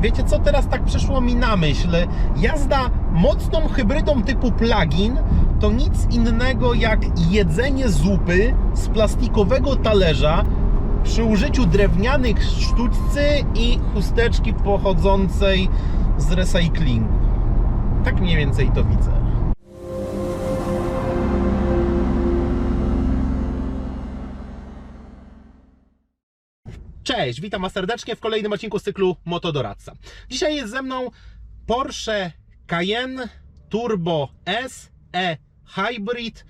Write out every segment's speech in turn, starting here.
wiecie co teraz tak przyszło mi na myśl? Jazda mocną hybrydą typu plug-in to nic innego jak jedzenie zupy z plastikowego talerza przy użyciu drewnianych sztućcy i chusteczki pochodzącej z recyklingu. Tak mniej więcej to widzę. Cześć, witam Was serdecznie w kolejnym odcinku z cyklu Motodoradca. Dzisiaj jest ze mną Porsche Cayenne Turbo S E Hybrid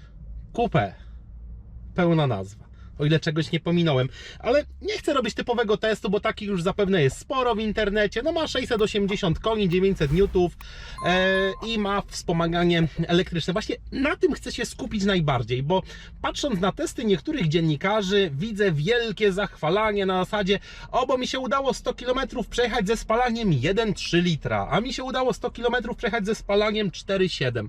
Coupe. Pełna nazwa. O ile czegoś nie pominąłem, ale nie chcę robić typowego testu, bo takich już zapewne jest sporo w internecie. No ma 680 koni, 900 newtów e, i ma wspomaganie elektryczne. Właśnie na tym chcę się skupić najbardziej, bo patrząc na testy niektórych dziennikarzy, widzę wielkie zachwalanie na zasadzie, o bo mi się udało 100 km przejechać ze spalaniem 1,3 litra, a mi się udało 100 km przejechać ze spalaniem 4,7.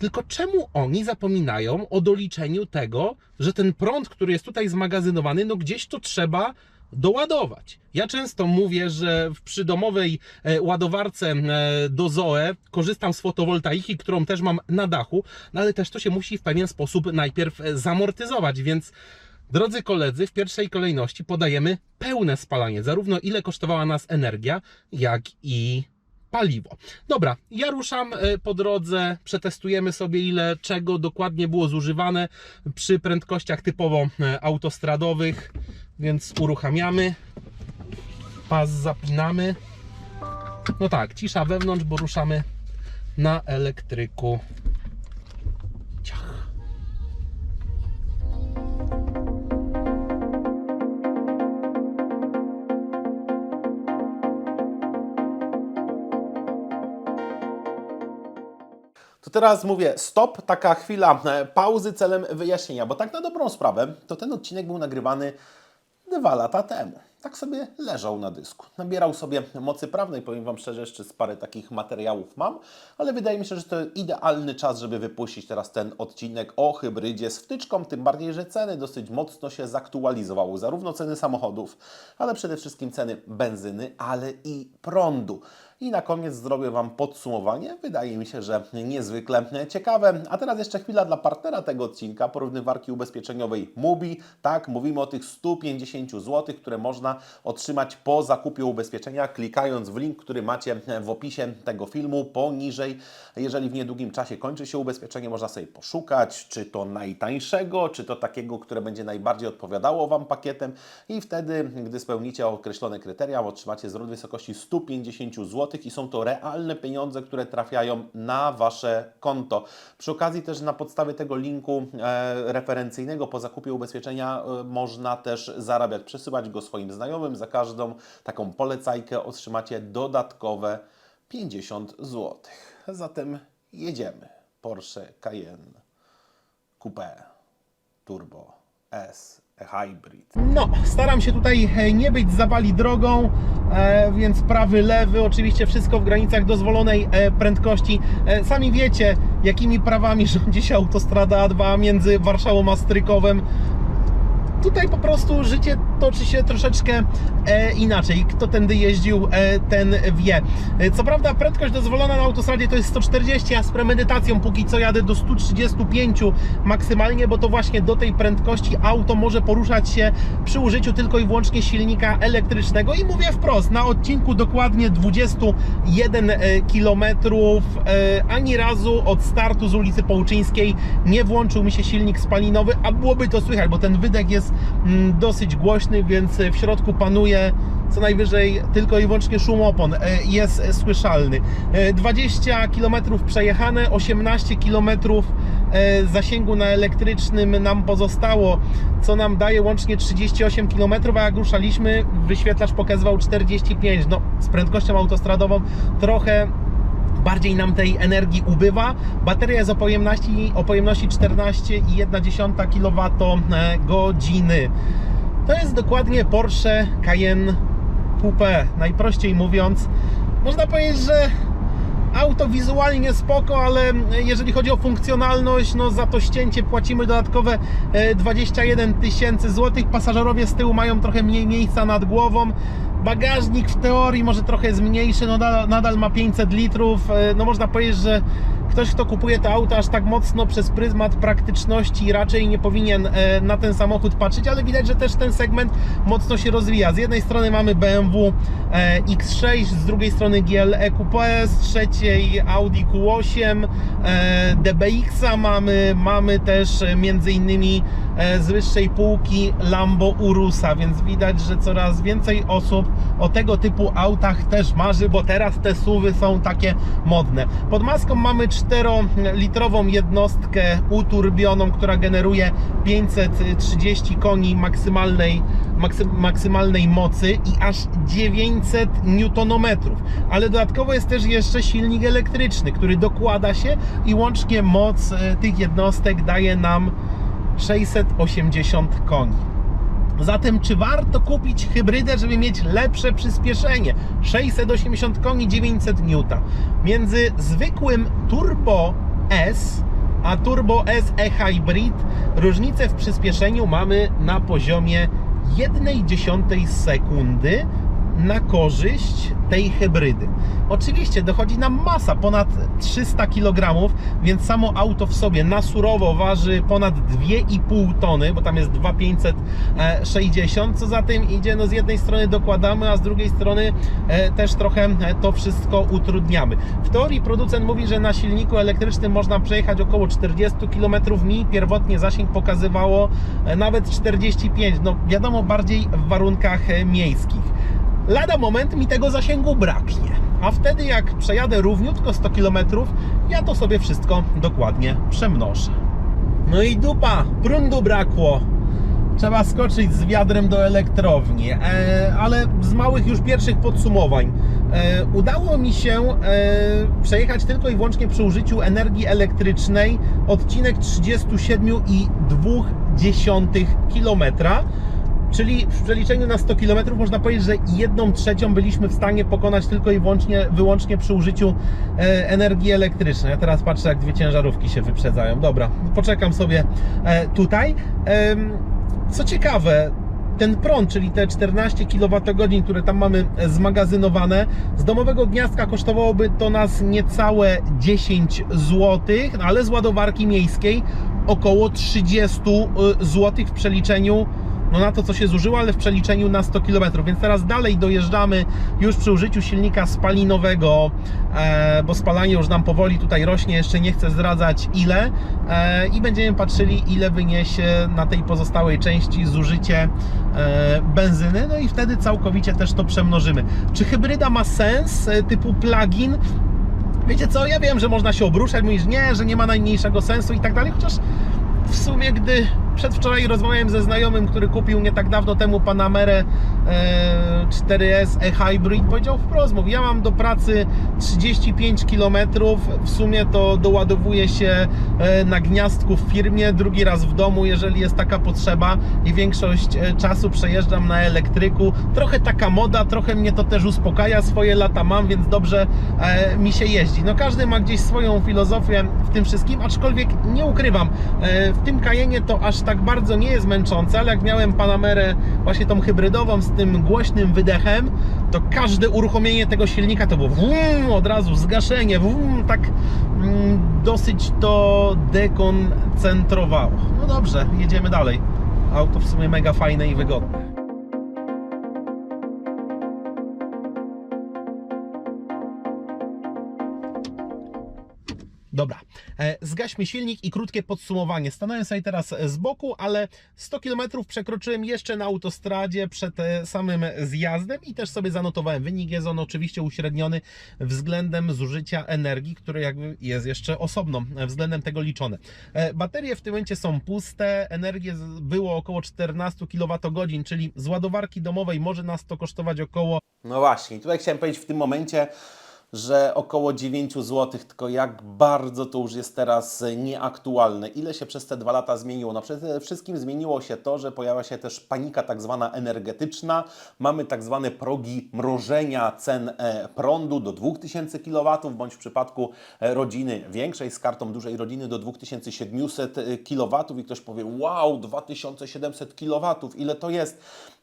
Tylko czemu oni zapominają o doliczeniu tego, że ten prąd, który jest tutaj zmagazynowany, no gdzieś to trzeba doładować. Ja często mówię, że w przydomowej e, ładowarce e, do Zoe korzystam z fotowoltaiki, którą też mam na dachu, no ale też to się musi w pewien sposób najpierw e, zamortyzować, więc Drodzy koledzy, w pierwszej kolejności podajemy pełne spalanie, zarówno ile kosztowała nas energia, jak i paliwo. Dobra, ja ruszam e, po drodze, przetestujemy sobie ile czego dokładnie było zużywane przy prędkościach typowo e, autostradowych, więc uruchamiamy, pas zapinamy. No tak, cisza wewnątrz, bo ruszamy na elektryku. Teraz mówię stop, taka chwila e, pauzy celem wyjaśnienia, bo tak na dobrą sprawę to ten odcinek był nagrywany dwa lata temu. Tak sobie leżał na dysku. Nabierał sobie mocy prawnej, powiem Wam szczerze, jeszcze z parę takich materiałów mam, ale wydaje mi się, że to idealny czas, żeby wypuścić teraz ten odcinek o hybrydzie z wtyczką, tym bardziej, że ceny dosyć mocno się zaktualizowały, zarówno ceny samochodów, ale przede wszystkim ceny benzyny, ale i prądu. I na koniec zrobię Wam podsumowanie. Wydaje mi się, że niezwykle ciekawe. A teraz jeszcze chwila dla partnera tego odcinka, porównywarki ubezpieczeniowej Mubi. Tak, mówimy o tych 150 zł, które można otrzymać po zakupie ubezpieczenia, klikając w link, który macie w opisie tego filmu poniżej. Jeżeli w niedługim czasie kończy się ubezpieczenie, można sobie poszukać, czy to najtańszego, czy to takiego, które będzie najbardziej odpowiadało Wam pakietem i wtedy, gdy spełnicie określone kryteria, otrzymacie zwrot w wysokości 150 zł i są to realne pieniądze, które trafiają na Wasze konto. Przy okazji też na podstawie tego linku e, referencyjnego po zakupie ubezpieczenia e, można też zarabiać, przesyłać go swoim znajomym. Za każdą taką polecajkę otrzymacie dodatkowe 50 zł. Zatem jedziemy. Porsche Cayenne Coupe Turbo S Hybrid. No, staram się tutaj e, nie być zawali drogą, e, więc prawy, lewy, oczywiście wszystko w granicach dozwolonej e, prędkości. Sami wiecie, jakimi prawami rządzi się autostrada A2 między Warszawą a Strykowem. Tutaj po prostu życie toczy się troszeczkę e, inaczej. Kto tędy jeździł, e, ten wie. E, co prawda prędkość dozwolona na autostradzie to jest 140, a z premedytacją póki co jadę do 135 maksymalnie, bo to właśnie do tej prędkości auto może poruszać się przy użyciu tylko i wyłącznie silnika elektrycznego. I mówię wprost, na odcinku dokładnie 21 km ani razu od startu z ulicy Połczyńskiej nie włączył mi się silnik spalinowy, a byłoby to słychać, bo ten wydech jest mm, dosyć głośny, więc w środku panuje co najwyżej tylko i wyłącznie szum opon e, jest e, słyszalny. E, 20 km przejechane, 18 km e, zasięgu na elektrycznym nam pozostało, co nam daje łącznie 38 km, a jak ruszaliśmy, wyświetlacz pokazywał 45. No, z prędkością autostradową trochę bardziej nam tej energii ubywa. Bateria jest o pojemności, o pojemności 14,1 kWh. To jest dokładnie Porsche Cayenne Coupe. Najprościej mówiąc, można powiedzieć, że auto wizualnie spoko, ale jeżeli chodzi o funkcjonalność, no za to ścięcie płacimy dodatkowe e, 21 tysięcy złotych. Pasażerowie z tyłu mają trochę mniej miejsca nad głową. Bagażnik w teorii może trochę jest mniejszy, no nadal, nadal ma 500 litrów. E, No można powiedzieć, że ktoś, kto kupuje to auto aż tak mocno przez pryzmat praktyczności raczej nie powinien e, na ten samochód patrzeć, ale widać, że też ten segment mocno się rozwija. Z jednej strony mamy BMW e, X6, z drugiej strony GLE Coupe, z trzeciej Audi Q8, e, DBX-a mamy, mamy też między innymi z wyższej półki Lambo Urusa, więc widać, że coraz więcej osób o tego typu autach też marzy, bo teraz te SUVy są takie modne. Pod maską mamy 4-litrową jednostkę uturbioną, która generuje 530 koni maksymalnej, maksy, maksymalnej mocy i aż 900 Nm. Ale dodatkowo jest też jeszcze silnik elektryczny, który dokłada się i łącznie moc e, tych jednostek daje nam 680 koni. Zatem, czy warto kupić hybrydę, żeby mieć lepsze przyspieszenie? 680 koni, 900 N. Między zwykłym Turbo S a Turbo S e-Hybrid różnicę w przyspieszeniu mamy na poziomie 1,1 sekundy na korzyść tej hybrydy. Oczywiście dochodzi nam masa, ponad 300 kg, więc samo auto w sobie na surowo waży ponad 2,5 tony, bo tam jest 2,560. Co za tym idzie, no z jednej strony dokładamy, a z drugiej strony e, też trochę e, to wszystko utrudniamy. W teorii producent mówi, że na silniku elektrycznym można przejechać około 40 km. Mi pierwotnie zasięg pokazywało e, nawet 45. No wiadomo, bardziej w warunkach miejskich. Lada moment mi tego zasięgu braknie. A wtedy jak przejadę równiutko 100 km, ja to sobie wszystko dokładnie przemnożę. No i dupa, prądu brakło. Trzeba skoczyć z wiadrem do elektrowni, e, ale z małych już pierwszych podsumowań. E, udało mi się e, przejechać tylko i wyłącznie przy użyciu energii elektrycznej odcinek 37,2 km. Czyli w przeliczeniu na 100 km można powiedzieć, że jedną trzecią byliśmy w stanie pokonać tylko i wyłącznie, wyłącznie przy użyciu e, energii elektrycznej. Ja teraz patrzę, jak dwie ciężarówki się wyprzedzają. Dobra, poczekam sobie e, tutaj. Em, co ciekawe, ten prąd, czyli te 14 kWh, które tam mamy zmagazynowane, z domowego gniazdka kosztowałoby to nas niecałe 10 zł, ale z ładowarki miejskiej około 30 zł w przeliczeniu no na to, co się zużyło, ale w przeliczeniu na 100 km. Więc teraz dalej dojeżdżamy już przy użyciu silnika spalinowego, e, bo spalanie już nam powoli tutaj rośnie, jeszcze nie chcę zdradzać ile e, i będziemy patrzyli, ile wyniesie na tej pozostałej części zużycie e, benzyny, no i wtedy całkowicie też to przemnożymy. Czy hybryda ma sens typu plug-in? Wiecie co, ja wiem, że można się obruszać, mówisz nie, że nie ma najmniejszego sensu i tak dalej, chociaż w sumie, gdy przedwczoraj rozmawiałem ze znajomym, który kupił nie tak dawno temu Panamerę e, 4S e-Hybrid, powiedział wprost, mówi, ja mam do pracy 35 km, w sumie to doładowuje się e, na gniazdku w firmie, drugi raz w domu, jeżeli jest taka potrzeba i większość e, czasu przejeżdżam na elektryku. Trochę taka moda, trochę mnie to też uspokaja, swoje lata mam, więc dobrze e, mi się jeździ. No każdy ma gdzieś swoją filozofię w tym wszystkim, aczkolwiek nie ukrywam, e, w tym Cayenne to aż tak bardzo nie jest męczące, ale jak miałem Panamerę właśnie tą hybrydową z tym głośnym wydechem, to każde uruchomienie tego silnika to było wum, od razu zgaszenie, wum, tak mm, dosyć to dekoncentrowało. No dobrze, jedziemy dalej. Auto w sumie mega fajne i wygodne. Dobra, e, zgaśmy silnik i krótkie podsumowanie. Stanąłem sobie teraz z boku, ale 100 km przekroczyłem jeszcze na autostradzie przed e, samym zjazdem i też sobie zanotowałem. Wynik jest on oczywiście uśredniony względem zużycia energii, które jakby jest jeszcze osobno e, względem tego liczone. Baterie w tym momencie są puste, energii z- było około 14 kWh, czyli z ładowarki domowej może nas to kosztować około no właśnie, tutaj chciałem powiedzieć w tym momencie, że około 9 zł, tylko jak bardzo to już jest teraz nieaktualne. Ile się przez te dwa lata zmieniło? No przede wszystkim zmieniło się to, że pojawia się też panika tak zwana energetyczna. Mamy tak zwane progi mrożenia cen e, prądu do 2000 kW, bądź w przypadku e, rodziny większej z kartą dużej rodziny do 2700 kW i ktoś powie wow, 2700 kW, ile to jest?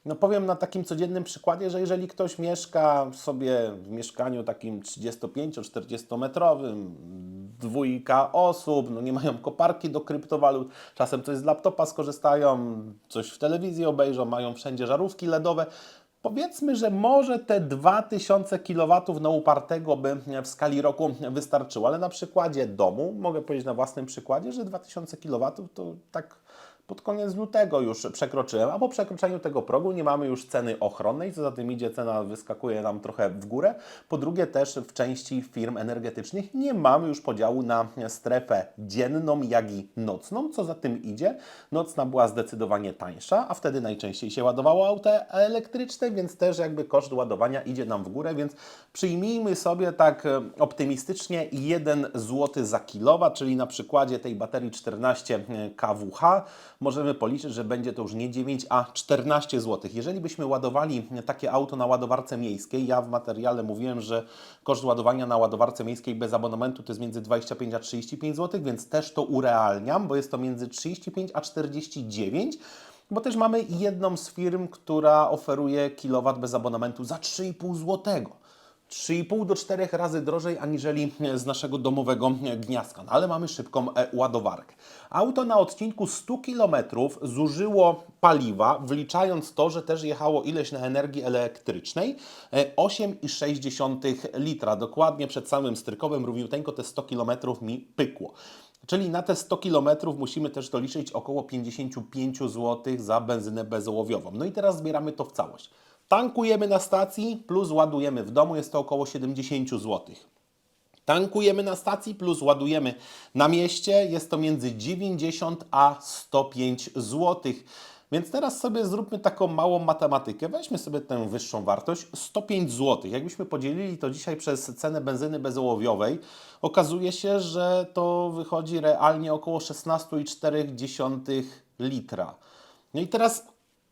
No powiem na takim codziennym przykładzie, że jeżeli ktoś mieszka sobie w mieszkaniu takim 35-40 metrowym, dwójka osób, no nie mają koparki do kryptowalut, czasem coś z laptopa skorzystają, coś w telewizji obejrzą, mają wszędzie żarówki LEDowe, Powiedzmy, że może te 2000 kW na upartego by w skali roku wystarczyło, ale na przykładzie domu mogę powiedzieć na własnym przykładzie, że 2000 kW to tak pod koniec lutego już przekroczyłem, a po przekroczeniu tego progu nie mamy już ceny ochronnej, co za tym idzie, cena wyskakuje nam trochę w górę. Po drugie też w części firm energetycznych nie mamy już podziału na strefę dzienną, jak i nocną, co za tym idzie. Nocna była zdecydowanie tańsza, a wtedy najczęściej się ładowało auto elektryczne, więc też jakby koszt ładowania idzie nam w górę, więc przyjmijmy sobie tak e, optymistycznie 1 zł za kilowat, czyli na przykładzie tej baterii 14 kWh możemy policzyć, że będzie to już nie 9, a 14 zł. Jeżeli byśmy ładowali takie auto na ładowarce miejskiej, ja w materiale mówiłem, że koszt ładowania na ładowarce miejskiej bez abonamentu to jest między 25 a 35 zł, więc też to urealniam, bo jest to między 35 a 49 bo też mamy jedną z firm, która oferuje kilowat bez abonamentu za 3,5 złotego. 3,5 do 4 razy drożej aniżeli z naszego domowego gniazdka, no ale mamy szybką e, ładowarkę. Auto na odcinku 100 km zużyło paliwa, wliczając to, że też jechało ileś na energii elektrycznej, e, 8,6 litra. Dokładnie przed samym strykowym równiuteńko te 100 km mi pykło. Czyli na te 100 km musimy też doliczyć około 55 zł za benzynę bezołowiową. No i teraz zbieramy to w całość. Tankujemy na stacji plus ładujemy w domu, jest to około 70 zł. Tankujemy na stacji plus ładujemy na mieście, jest to między 90 a 105 zł. Więc teraz sobie zróbmy taką małą matematykę. Weźmy sobie tę wyższą wartość 105 zł. Jakbyśmy podzielili to dzisiaj przez cenę benzyny bezołowiowej, okazuje się, że to wychodzi realnie około 16,4 litra. No i teraz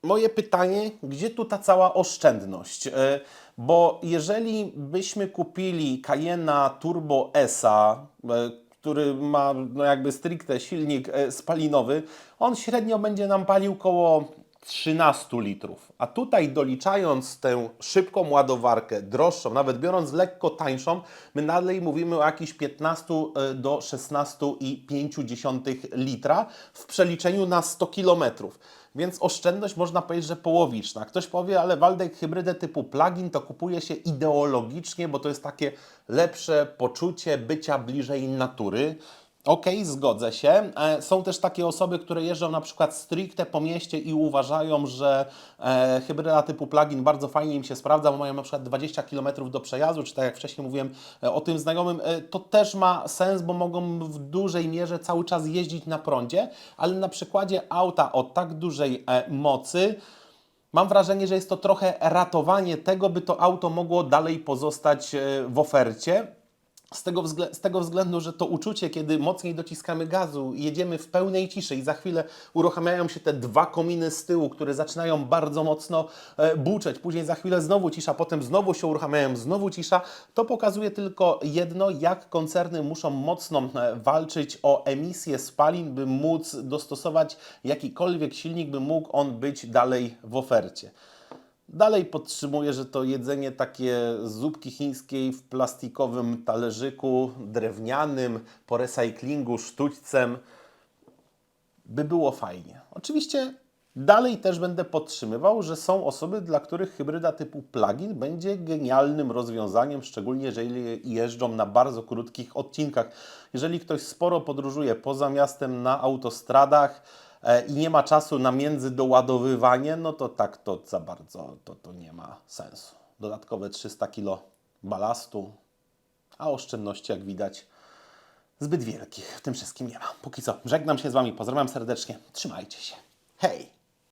moje pytanie, gdzie tu ta cała oszczędność? E, Bo jeżeli byśmy kupili Cayena Turbo S-a, e, który ma no jakby stricte silnik e, spalinowy, on średnio będzie nam palił około 13 litrów. A tutaj doliczając tę szybką ładowarkę, droższą, nawet biorąc lekko tańszą, my nadal mówimy o jakichś 15 e, do 16,5 litra w przeliczeniu na 100 kilometrów. Więc oszczędność można powiedzieć, że połowiczna. Ktoś powie, ale Waldek hybrydę typu plug-in to kupuje się ideologicznie, bo to jest takie lepsze poczucie bycia bliżej natury. Okej, zgodzę się. E, Są też takie osoby, które jeżdżą na przykład stricte po mieście i uważają, że e, hybryda typu plug-in bardzo fajnie im się sprawdza, bo mają na przykład 20 km do przejazdu, czy tak jak wcześniej mówiłem e, o tym znajomym, e, to też ma sens, bo mogą w dużej mierze cały czas jeździć na prądzie, ale na przykładzie auta o tak dużej mocy, Mam wrażenie, że jest to trochę ratowanie tego, by to auto mogło dalej pozostać w ofercie. Z tego, z tego względu, że to uczucie, kiedy mocniej dociskamy gazu, jedziemy w pełnej ciszy i za chwilę uruchamiają się te dwa kominy z tyłu, które zaczynają bardzo mocno e, buczeć, później za chwilę znowu cisza, potem znowu się uruchamiają, znowu cisza, to pokazuje tylko jedno, jak koncerny muszą mocno e, walczyć o emisję spalin, by móc dostosować jakikolwiek silnik, by mógł on być dalej w ofercie. Dalej podtrzymuję, że to jedzenie takie zupki chińskiej w plastikowym talerzyku, drewnianym, po recyklingu, sztućcem, by było fajnie. Oczywiście dalej też będę podtrzymywał, że są osoby, dla których hybryda typu plug-in będzie genialnym rozwiązaniem, szczególnie jeżeli jeżdżą na bardzo krótkich odcinkach. Jeżeli ktoś sporo podróżuje poza miastem na autostradach, i nie ma czasu na międzydoładowywanie, no to tak to za bardzo to, to nie ma sensu. Dodatkowe 300 kg balastu, a oszczędności jak widać zbyt wielkich w tym wszystkim nie ma. Póki co, żegnam się z Wami, pozdrawiam serdecznie, trzymajcie się. Hej!